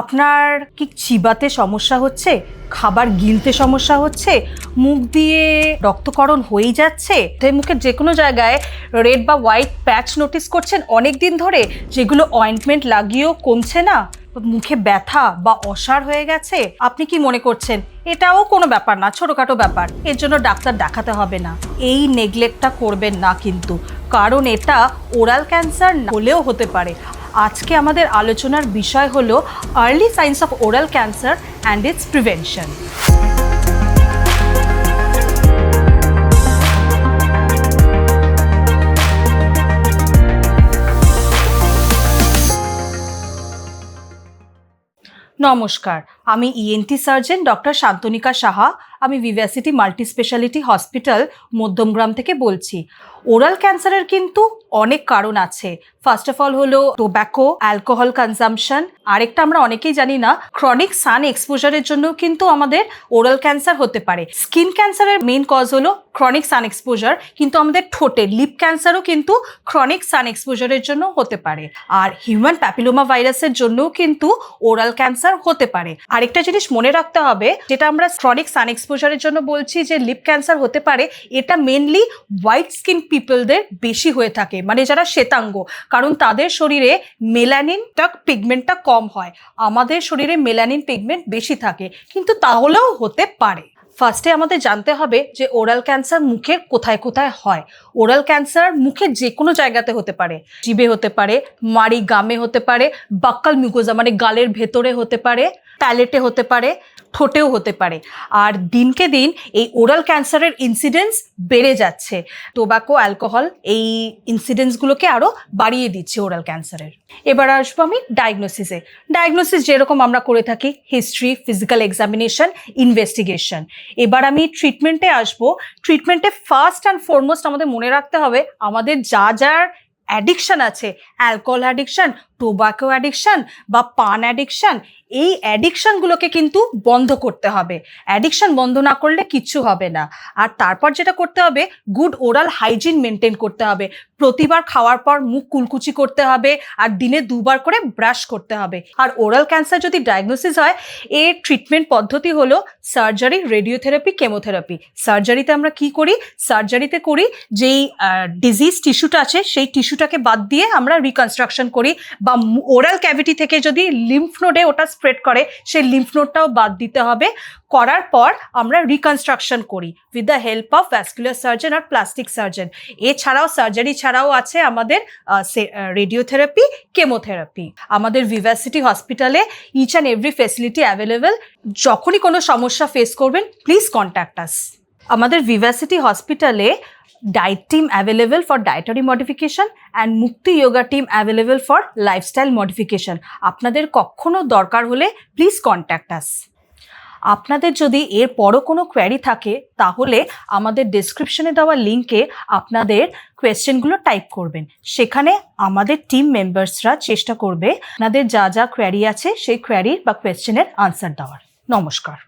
আপনার কি চিবাতে সমস্যা হচ্ছে? খাবার গিলতে সমস্যা হচ্ছে? মুখ দিয়ে রক্তকরণ হয়েই যাচ্ছে? মুখের যে কোনো জায়গায় রেড বা হোয়াইট প্যাচ নোটিস করছেন অনেক দিন ধরে, যেগুলো অয়েন্টমেন্ট লাগিয়েও কমছে না? মুখে ব্যথা বা অসার হয়ে গেছে? আপনি কি মনে করছেন? এটাও কোনো ব্যাপার না, ছোটোখাটো ব্যাপার। এর জন্য ডাক্তার দেখাতে হবে না। এই নেগলেক্টটা করবেন না কিন্তু, কারণ এটা ওরাল ক্যান্সার হলেও হতে পারে। আজকে আমাদের আলোচনার বিষয় হলো early signs of oral cancer and its prevention নমস্কার, আমি ENT surgeon doctor Shantanika Saha. আমি Vivacity multi speciality hospital Madhyamgram থেকে বলছি। ওরাল ক্যান্সারের কিন্তু অনেক কারণ আছে। ফার্স্ট অফ অল হলো টোব্যাকো অ্যালকোহল কনজাম্পশন আরেকটা আমরা অনেকেই জানি না ক্রনিক সান এক্সপোজারের জন্য কিন্তু আমাদের ওরাল ক্যান্সার হতে পারে। স্কিন ক্যান্সারের মেইন কজ হলো ক্রনিক সান এক্সপোজার কিন্তু আমাদের ঠোঁটে লিপ ক্যান্সারও কিন্তু ক্রনিক সান এক্সপোজারের জন্য হতে পারে। আর হিউম্যান প্যাপিলোমা ভাইরাসের জন্যও কিন্তু ওরাল ক্যান্সার হতে পারে। আরেকটা জিনিস মনে রাখতে হবে, যেটা আমরা ক্রনিক সান এক্সপোজারের জন্য বলছি যে লিপ ক্যান্সার হতে পারে, এটা মেনলি হোয়াইট স্কিন পিপলদের বেশি হয়ে থাকে মানে যারা শ্বেতাঙ্গ। কারণ তাদের শরীরে মেলানিনটা পিগমেন্টটা কম হয়। আমাদের শরীরে মেলানিন পিগমেন্ট বেশি থাকে, কিন্তু তাহলেও হতে পারে। ফার্স্টে আমাদের জানতে হবে যে ওরাল ক্যান্সার মুখের কোথায় কোথায় হয়। ওরাল ক্যান্সার মুখের যে কোনো জায়গাতে হতে পারে। জিভে হতে পারে, মাড়ি, গামে হতে পারে বাক্কাল মিউকোজা মানে গালের ভেতরে হতে পারে প্যালেটে হতে পারে ঠোঁটেও হতে পারে। আর দিনকে দিন এই ওরাল ক্যান্সারের ইনসিডেন্স বেড়ে যাচ্ছে। টোবাকো, অ্যালকোহল এই ইনসিডেন্সগুলোকে আরও বাড়িয়ে দিচ্ছে ওরাল ক্যান্সারের। এবার আসব আমি ডায়াগনোসিসে ডায়াগনোসিস যেরকম আমরা করে থাকি হিস্ট্রি ফিজিক্যাল এক্সামিনেশন ইনভেস্টিগেশন এবার আমি ট্রিটমেন্টে আসব। ট্রিটমেন্টে ফার্স্ট অ্যান্ড ফরমোস্ট আমাদের মনে রাখতে হবে, আমাদের যা, যার অ্যাডিকশন আছে অ্যালকোহল অ্যাডিকশন টোবাকো অ্যাডিকশান বা পান অ্যাডিকশান এই অ্যাডিকশানগুলোকে কিন্তু বন্ধ করতে হবে। অ্যাডিকশান বন্ধ না করলে কিচ্ছু হবে না। আর তারপর যেটা করতে হবে গুড ওরাল হাইজিন মেনটেন করতে হবে। প্রতিবার খাওয়ার পর মুখ কুলকুচি করতে হবে আর দিনে দুবার করে ব্রাশ করতে হবে। আর ওরাল ক্যান্সার যদি ডায়াগনোসিস হয়, এর ট্রিটমেন্ট পদ্ধতি হলো সার্জারি রেডিওথেরাপি কেমোথেরাপি সার্জারিতে আমরা কি করি? সার্জারিতে করি যেই ডিজিজ টিস্যুটা আছে, সেই টিস্যুটাকে বাদ দিয়ে আমরা রিকনস্ট্রাকশন করি বা ওরাল ক্যাভিটি থেকে যদি লিম্ফ নোডে ওটা স্প্রেড করে, সেই লিম্ফ নোডটাও বাদ দিতে হবে। করার পর আমরা রিকনস্ট্রাকশন করি with the help of vascular surgeon R plastic surgeon এছাড়াও সার্জারি ছাড়াও আছে আমাদের রেডিওথেরাপি কেমোথেরাপি আমাদের ভিভাসিটি হসপিটালে each and every facility available যখনই কোনো সমস্যা ফেস করবেন প্লিজ কন্ট্যাক্ট আস আমাদের ভিভাসিটি হসপিটালে diet team available for dietary modification and Mukti yoga team available for lifestyle modification আপনাদের কখনো দরকার হলে প্লিজ কন্ট্যাক্ট আস আপনাদের যদি এর পরও কোনো কোয়ারি থাকে, তাহলে আমাদের ডেসক্রিপশনে দেওয়া লিঙ্কে আপনাদের কোয়েশ্চেনগুলো টাইপ করবেন। সেখানে আমাদের টিম মেম্বার্সরা চেষ্টা করবে আপনাদের যা যা কোয়ারি আছে, সেই কোয়ারির বা কোয়েশ্চেনের আনসার দেওয়ার। নমস্কার।